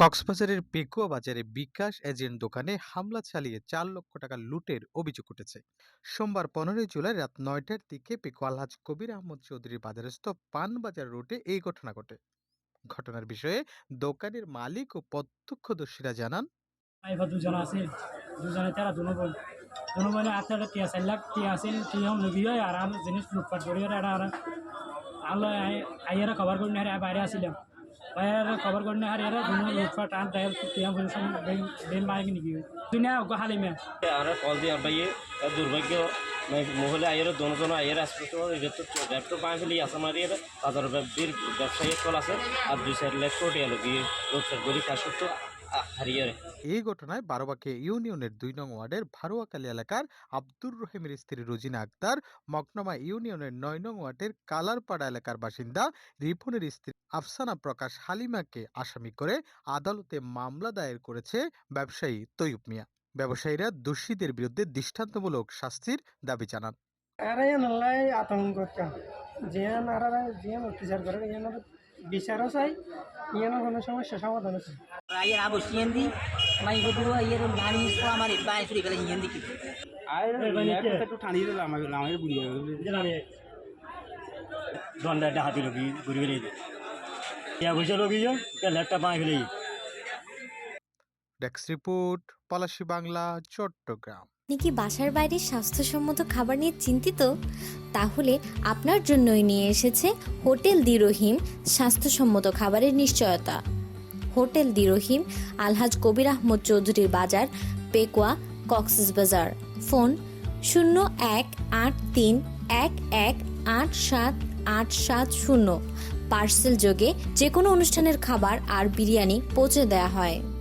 কক্সবাজারের পেকুয়া বাজারে বিকাশ এজেন্ট দোকানে হামলা চালিয়ে চার লক্ষ টাকা লুটের অভিযোগ উঠেছে। সোমবার পনেরোই জুলাই রাত নয়টার দিকে পেকুয়া আলহাজ কবির আহমদ চৌধুরী বাজারস্থ পানবাজার রোডে এই ঘটনা ঘটে। ঘটনার বিষয়ে দোকানের মালিক ও প্রত্যক্ষদর্শীরা জানান দুজন আছিল। দুজনে তারা টিয়া চার লাখ টিয়া লগি হয় আর জিনিস লুটপাট করি আর আইয়ারা কভার করি না বাইরে আসিলাম। বাইরে খবর করে না আর এরা দুনো লুটপাট আর দেয় টিয়া বলে বেন বাইক নিকি? দুনিয়া অগ্য হালিমে আর কল দিয়ে ভাইয়ে দুর্ভাগ্য মহিলা আইয়ের দোনো দোনো আইয়ের র্যাপ তো পাঁচ ফেলি আসা মারি তাদের ব্যবসায়ী কল আছে আর দুই চার লাখ কোটি গিয়ে রোজগার করি কাজ করতো এই ঘটনায় বারোবাকে ইউনিয়নের দুই নং ওয়ার্ডের ভারুয়াকালী এলাকার আব্দুর রহিমের স্ত্রী রোজিনা আক্তার মকনমা ইউনিয়নের নয় নং ওয়ার্ডের কালারপাড়া এলাকার বাসিন্দা রিপনের স্ত্রী আফসানা প্রকাশ হালিমাকে আসামি করে আদালতে মামলা দায়ের করেছে ব্যবসায়ী তৈয়ব মিয়া। ব্যবসায়ীরা দোষীদের বিরুদ্ধে দৃষ্টান্তমূলক শাস্তির দাবি জানান। আতঙ্ক জিয়ান আর জিয়ান অত্যাচার করে ইয়ান বিচারও চাই ইয়ানো কোনো সমস্যা সমাধান আছে একটু আমার দন্ডা ডাহাতি লগি laptop by desk report Palashi Bangla Chattogram আপনি বাসার বাইরে স্বাস্থ্যসম্মত খাবার নিয়ে চিন্তিত? তাহলে আপনার জন্যই নিয়ে এসেছে হোটেল দি রহিম স্বাস্থ্যসম্মত খাবারের নিশ্চয়তা। হোটেল দি রহিম আলহাজ কবির আহমদ চৌধুরীর বাজার, পেকুয়া, কক্সেস বাজার। ফোন শূন্য এক আট তিন এক এক আট সাত আট সাত শূন্য। পার্সেল যোগে যে কোনো অনুষ্ঠানের খাবার আর বিরিয়ানি পৌঁছে দেওয়া হয়।